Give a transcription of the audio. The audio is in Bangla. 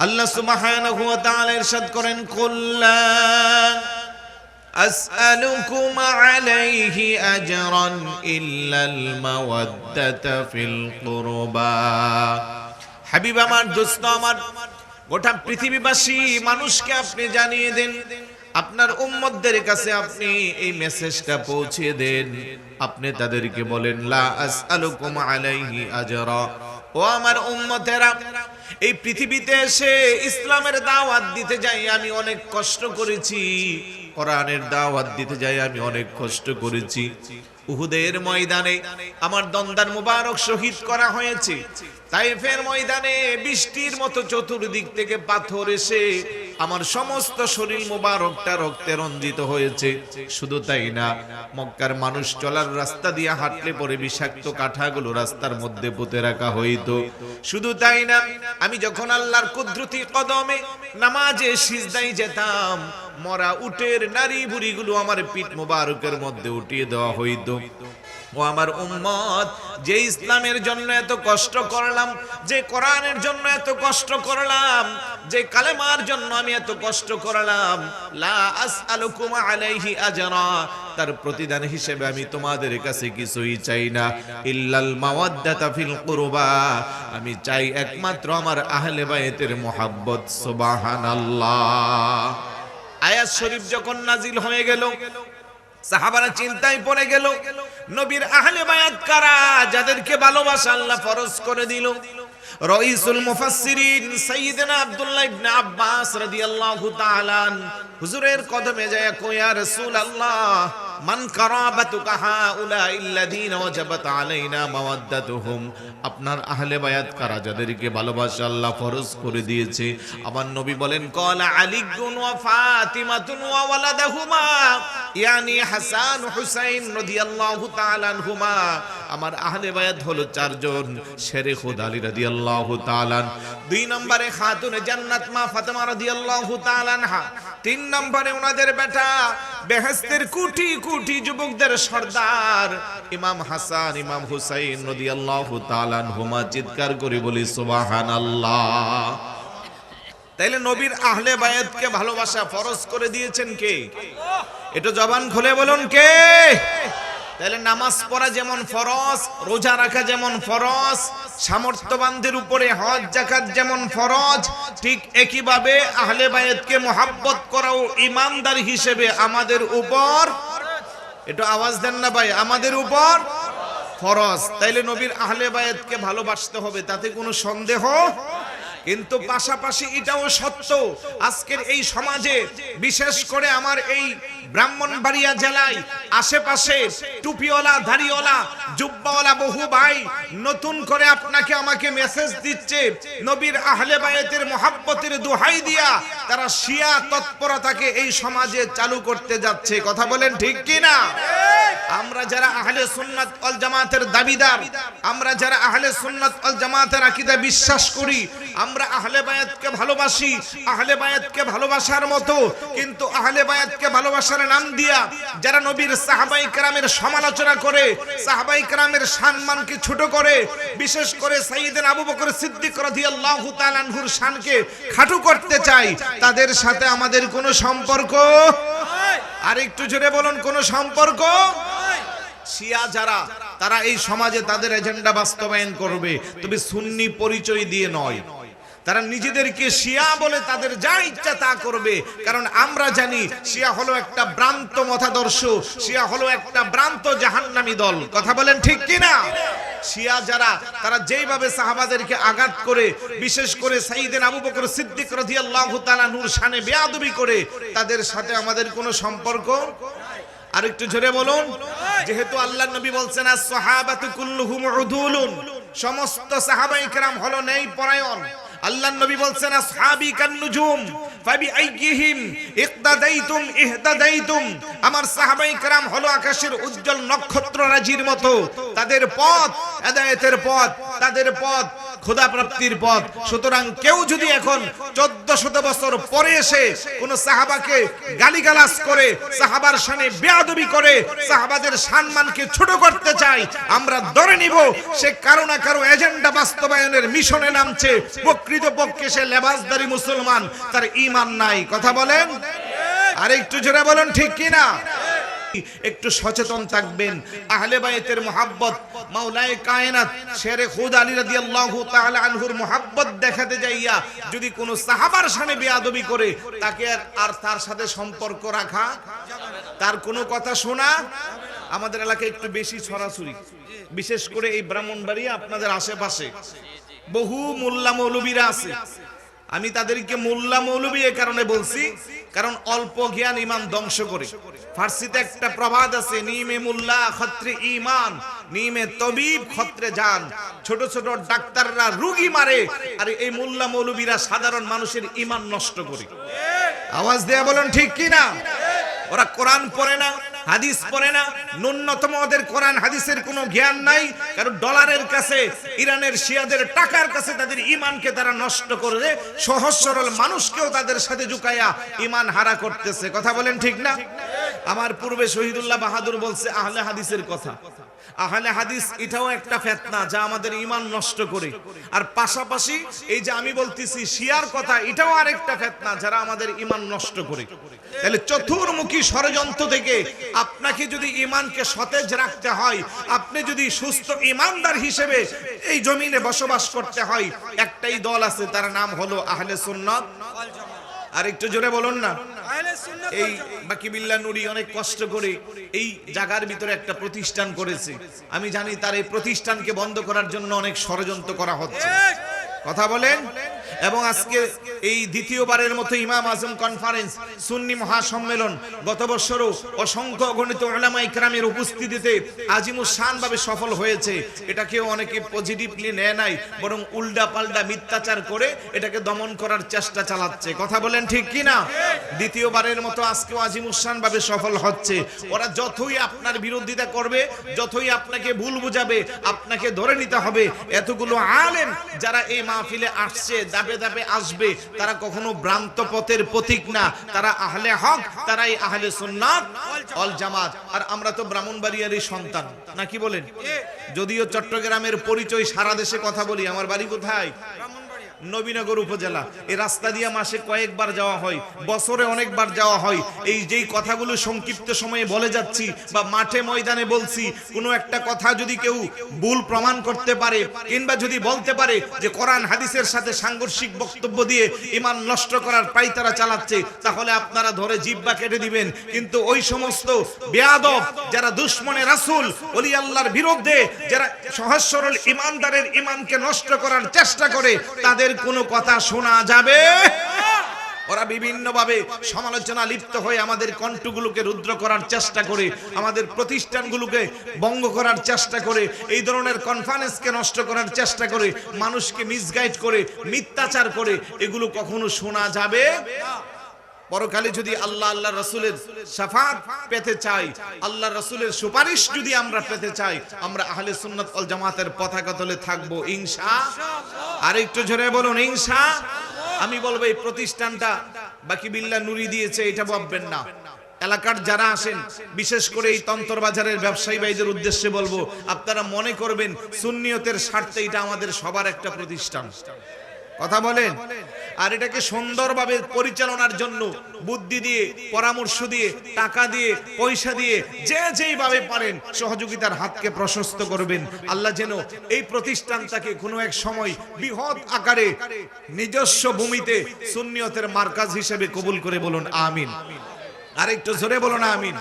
আল্লাহ সুবহানাহু ওয়া তাআলা ইরশাদ করেন কুল্লা أسألكم عليه أجرا إلا المودة في القربى হাবিব আমার দোস্ত আমার গোটা পৃথিবীবাসী মানুষকে আপনি জানিয়ে দেন আপনার উম্মতদের কাছে আপনি এই মেসেজটা পৌঁছে দেন আপনি তাদেরকে বলেন লা আসআলুকুম আলাইহি আজরা ও আমার উম্মতেরা এই পৃথিবীতে এসে ইসলামের দাওয়াত দিতে যাই আমি অনেক কষ্ট করেছি, কোরআনের দাওয়াত দিতে যাই আমি অনেক কষ্ট করেছি। উহুদের ময়দানে আমার দন্দার মুবারক শহীদ করা হয়েছে। তাইফের ময়দানে বৃষ্টির মতো চতুর্দিক থেকে পাথর এসে আমার সমস্ত শরীর মুবারকটা রক্তে রঞ্জিত হয়েছে। শুধু তাই না, মক্কার মানুষ চলার রাস্তা দিয়ে হাঁটলে পরে বিষাক্ত কাঠাগুলো রাস্তার মধ্যে পুঁতে রাখা হইত। শুধু তাই না, আমি যখন আল্লাহর কুদরতি কদমে নামাজে সিজদাই যেতাম, মরা উটের নারী বুড়িগুলো আমার পিঠ মুবারকের মধ্যে উঠিয়ে দেওয়া হইতো। ও আমার উম্মত, যে ইসলামের জন্য এত কষ্ট করলাম, যে কোরআনের জন্য এত কষ্ট করলাম, যে কালেমার জন্য আমি এত কষ্ট করলাম, লা আলাইহি আজরা, তার প্রতিদান হিসেবে আমি তোমাদের কাছে কিছুই চাই না। ইল্লাল মাওয়াদ্দাতা ফিল কুরবা, আমি চাই একমাত্র আমার আহলে বায়াতের মোহাব্বত, সুবহানাল্লাহ। আয়াত শরীফ যখন নাজিল হয়ে গেল সাহাবারা চিন্তায় পড়ে গেল, নবীর আহলে বায়াত কারা, যাদেরকে ভালোবাসা আল্লাহ ফরজ করে দিল? রইসুল মুফাসসিরিন সাইয়েদনা আব্দুল্লাহ ইবনে আব্বাস রাদিয়াল্লাহু তাআলা হুজুরের কদমে যায় কই ইয়া রাসূলুল্লাহ মান কারাবাতুকা হাউলা ইল্লাযীনা ওয়াজাবাত আলাইনা মাওয়াদ্দাতুহুম। আপনার আহলে বায়াত কারা যাদেরকে ভালোবাসা, আল্লাহ ফরজ করে দিয়েছে। আমার নবী বলেন কলা আলিগুন ওয়া ফাতিমাতুন ওয়া ওয়ালাদাহুমা, ইয়ানি হাসান হুসাইন রাদিয়াল্লাহু তাআলা আনহুমা। আমার আহলে বায়াত হলো চারজন, শেরে খুদ আলী রাদিয়াল্লাহু তাআলা দুই নম্বরে খাতুনে জান্নাত মা ফাতেমা রাদিয়াল্লাহু তাআলা আনহা। তিন নম্বরে ওনাদের বেটা বেহেস্তের কোটি কোটি যুবকদের সর্দার। ইমাম হাসান, ইমাম হুসাইন নদী আল্লাহ তালান হুমা চিৎকার করে বলি, সুবহানাল্লাহ। তাইলে নবীর আহলে বায়াতকে ভালোবাসা ফরজ করে দিয়েছেন কে? এটা জবান খুলে বলুন কে? তাহলে নামাজ পড়া যেমন ফরজ, রোজা রাখা যেমন ফরজ, সামর্থ্যবানদের উপরে হজ জাকাত যেমন ফরজ, ঠিক একইভাবে আহলে বায়াতকে মোহাব্বত করাও ইমানদার হিসেবে আমাদের উপর। একটু আওয়াজ দেন না ভাই, আমাদের উপর? ফরজ। তাইলে নবীর আহলে বায়াতকে ভালোবাসতে হবে, তাতে কোনো সন্দেহ? কিন্তু পাশাপাশি এটাও সত্য। আজকের এই সমাজে, বিশেষ করে আমার এই ব্রাহ্মণবাড়িয়া জেলায়, আশেপাশে টুপিওয়ালা দাড়িওয়ালা জুব্বাওয়ালা বহু ভাই নতুন করে আপনাকে আমাকে মেসেজ দিচ্ছে, নবীর আহলে বায়াতের মোহাব্বতের দোহাই দিয়া তারা শিয়া তৎপরতাকে এই সমাজে চালু করতে যাচ্ছে। কথা বলেন ঠিক কি না আমরা যারা আহলে সুন্নাত ওয়াল জামাতের দাবিদার, আমরা যারা আহলে সুন্নাত ওয়াল জামাতের আকীদা বিশ্বাস করি আমরা আহলে বায়াতকে ভালোবাসি, আহলে বায়াতকে ভালোবাসার মতো, কিন্তু আহলে বায়াতকে ভালোবাসার নাম দিয়া যারা নবীর সাহাবাই কেরামের সমালোচনা করে, সাহাবাই কেরামের সম্মানকে ছোট করে, বিশেষ করে সাইয়েদিন আবু বকর সিদ্দিক রাদিয়াল্লাহু তাআলা আনহুর শানকে খাটো করতে চাই, তাদের সাথে আমাদের কোনো সম্পর্ক? আর একটু জোরে বলুন, কোনো সম্পর্ক? শিয়া যারা, তারা এই সমাজে তাদের এজেন্ডা বাস্তবায়ন করবে, তবে সুন্নি পরিচয় দিয়ে নয়। তারা নিজেদেরকে শিয়া বলে তাদের যা ইচ্ছা তা করবে। কারণ আমরা জানি শিয়া হলো একটা ভ্রান্ত মতাদর্শ, শিয়া হলো একটা ভ্রান্ত জাহান্নামী দল। কথা বলেন ঠিক কি না শিয়া যারা, তারা যেইভাবে সাহাবাদেরকে আঘাত করে, বিশেষ করে সাইয়েদিন আবু বকর সিদ্দিক রাদিয়াল্লাহু তাআলা নূর শানে বেয়াদবি করে, তাদের সাথে আমাদের কোনো সম্পর্ক আর একটু জোরে বলুন, যেহেতু আল্লাহ নবী বলছেন আস সাহাবাতু কুল্লুহুম উদুলুন সমস্ত সাহাবায়ে কেরাম হলো নেই পরায়ণ। আল্লাহ নবী বলছেন, আসহাবি কান নুজুম ফাবি আইয়িহিম, ইকতাদাইতুম ইহতাদাইতুম আমার সাহাবাই کرام হলো আকাশের উজ্জ্বল নক্ষত্ররাজির মতো। তাদের পথ, হেদায়েতের পথ, তাদের পথ। খোদা প্রাপ্তির পথ। সুতরাং কেউ যদি এখন চোদ্দ শত বছর পরে এসে কোন সাহাবাকে গালিগালাজ করে, সাহাবার সামনে বেয়াদবি করে, সাহাবাদের সম্মানকে ছোট করতে চাই আমরা ধরে নিব সে কারও না কারও এজেন্ডা বাস্তবায়নের মিশনে নামছে। প্রকৃত পক্ষে সে লেবাসদারি মুসলমান, তার ইমান নাই। কথা বলেন? আর একটু জোরে বলেন, ঠিক কি না একটু সচেতন থাকবেন। আহলে বাইতের মোহাব্বত, মাওলায়ে কায়নাত, শেরে খুদ আলী রাদিয়াল্লাহু তাআলা আনহুর মোহাব্বত দেখাতে যাইয়া যদি কোনো সাহাবার সামনে বেয়াদবি করে, তাকে আর- তার সাথে সম্পর্ক রাখা তার কোনো কথা শোনা আমাদের এলাকায় একটু বেশি ছড়াছড়ি। বিশেষ করে এই ব্রাহ্মণবাড়িয়া আপনাদের আশেপাশে। বহু মোল্লা মৌলবীরা আছে। আমি তাদেরকে মোল্লা মৌলবী এ কারণে বলছি, কারণ অল্প জ্ঞান ইমান ধ্বংস করে। ফার্সিতে একটা প্রবাদ আছে, নিমে মোল্লা খত্রে ইমান নিমে তবিব খত্রে যান ছোট ছোট ডাক্তাররা রুগী মারে, আর এই মোল্লা মৌলবীরা সাধারণ মানুষের ইমান নষ্ট করে। আওয়াজ দেয়া বলেন, ঠিক কি না ওরা কোরআন পড়ে না। হাদিস পড়ে না। ন্যূনতম ওদের কোরআন হাদিসের কোনো জ্ঞান নাই, কারণ ডলারের কাছে, ইরানের শিয়াদের টাকার কাছে তাদের ইমানকে তারা নষ্ট করে সহজ সরল মানুষকেও তাদের সাথে জুকাইয়া ইমান হারা করতেছে। কথা বলেন ঠিক না? আমার পূর্বে শহীদুল্লাহ বাহাদুর বলছে, আহলে হাদিসের কথা। আহলে হাদিস এটাও একটা ফেতনা যা আমাদের ইমান নষ্ট করে। আর পাশাপাশি এই যে আমি বলতেছি, শিয়ার কথা, এটাও আরেকটা ফেতনা যারা আমাদের ইমান নষ্ট করে। তাহলে চতুর্মুখী ষড়যন্ত্র থেকে আপনাকে যদি ইমানকে সতেজ রাখতে হয়, আপনি যদি সুস্থ ইমানদার হিসেবে এই জমিনে বসবাস করতে হয়, একটাই দল আছে, তার নাম হলো আহলে সুন্নাত। আর একটু জোরে বলুন না। এই বাকি বিল্লা নুরি অনেক কষ্ট করে এই জায়গার ভিতরে একটা প্রতিষ্ঠান করেছে। আমি জানি তার এই প্রতিষ্ঠানকে বন্ধ করার জন্য অনেক ষড়যন্ত্র করা হচ্ছে। কথা বলেন? এবং আজকে এই দ্বিতীয়বারের মতো ইমাম আজম কনফারেন্স সুন্নি মহাসম্মেলন গত বছরও অসংখ্য গণিত ওলামা ইকরামের উপস্থিতিতে আজিমুস শান ভাবে সফল হয়েছে। এটাকেও অনেকে পজিটিভলি নেয় নাই, বরং উল্টা পাল্টা মিথ্যাচার করে এটাকে দমন করার চেষ্টা চালাচ্ছে। কথা বলেন ঠিক কি না? দ্বিতীয়বারের মতো আজকেও আজিমুস শান ভাবে সফল হচ্ছে। ওরা যতই আপনার বিরোধিতা করবে, যতই আপনাকে ভুল বুঝাবে, আপনাকে ধরে নিতে হবে। এতগুলো আলেম যারা এই মাহফিলে আসছে দাবে ধাপে আসবে। তারা কখনো ভ্রান্ত পথের প্রতীক না। তারা আহলে হক, তারাই আহলে সুন্নাত, অল জামাত। আর আমরা তো ব্রাহ্মণবাড়িয়ারই সন্তান নাকি বলেন? যদিও চট্টগ্রামের পরিচয় সারা দেশে কথা বলি, আমার বাড়ি কোথায়? নবীনগর উপজেলা। এই রাস্তা দিয়ে মাসে কয়েকবার যাওয়া হয়, বছরে অনেকবার যাওয়া হয়। এই যেই কথাগুলো সংক্ষিপ্ত সময়ে বলে যাচ্ছি বা মাঠে ময়দানে বলছি, কোনো একটা কথা যদি কেউ ভুল প্রমাণ করতে পারে কিংবা যদি বলতে পারে যে কোরআন হাদিসের সাথে সাংঘর্ষিক বক্তব্য দিয়ে ইমান নষ্ট করার পাইতারা চালাচ্ছে, তাহলে আপনারা ধরে জিব্বা কেটে দিবেন। কিন্তু ওই সমস্ত বেয়াদব, যারা দুশ্মনে রাসুল অলি আল্লাহর বিরুদ্ধে, যারা সহজ সরল ইমানদারের ইমানকে নষ্ট করার চেষ্টা করে, তাদের কোনো কথা শোনা যাবে? ওরা বিভিন্নভাবে সমালোচনা লিপ্ত হয়ে আমাদের কণ্ঠগুলোকে রুদ্র করার চেষ্টা করে, আমাদের প্রতিষ্ঠানগুলোকে বঙ্গ করার চেষ্টা করে, এই ধরনের কনফারেন্সকে নষ্ট করার চেষ্টা করে, মানুষকে মিসগাইড করে, মিথ্যাচার করে, এগুলো কখনো শোনা যাবে? পরকালে যদি আল্লাহ আল্লাহ রসুলের সাফাত পেতে চাই আল্লাহ রসুলের সুপারিশ যদি আমরা পেতে চাই, আমরা আহলে সুন্নাত ওয়াল জামাতের পতাকা তলে থাকব, ইনশা আর একটু জোরে বলুন, ইনশা আমি বলব এই প্রতিষ্ঠানটা বাকি বিল্লা নুরি দিয়েছে, এটা ভাববেন না। এলাকার যারা আসেন বিশেষ করে এই তন্তর বাজারের ব্যবসায়ী ভাইদের উদ্দেশ্যে বলব, আপনারা মনে করবেন, সুন্নিয়তের স্বার্থে এটা আমাদের সবার একটা প্রতিষ্ঠান। কথা বলেন। আর এটাকে সুন্দরভাবে পরিচালনার জন্য বুদ্ধি দিয়ে, পরামর্শ দিয়ে, টাকা দিয়ে, পয়সা দিয়ে যে যেইভাবে পারেন সহযোগিতার হাতকে প্রশস্ত করবেন। আল্লাহ যেন এই প্রতিষ্ঠানটাকে কোনো এক সময় বৃহৎ আকারে নিজস্ব ভূমিতে সুন্নিয়তের মার্কাজ হিসেবে কবুল করে বলুন, আমিন। আরেকটু জোরে বলুন, আমিন।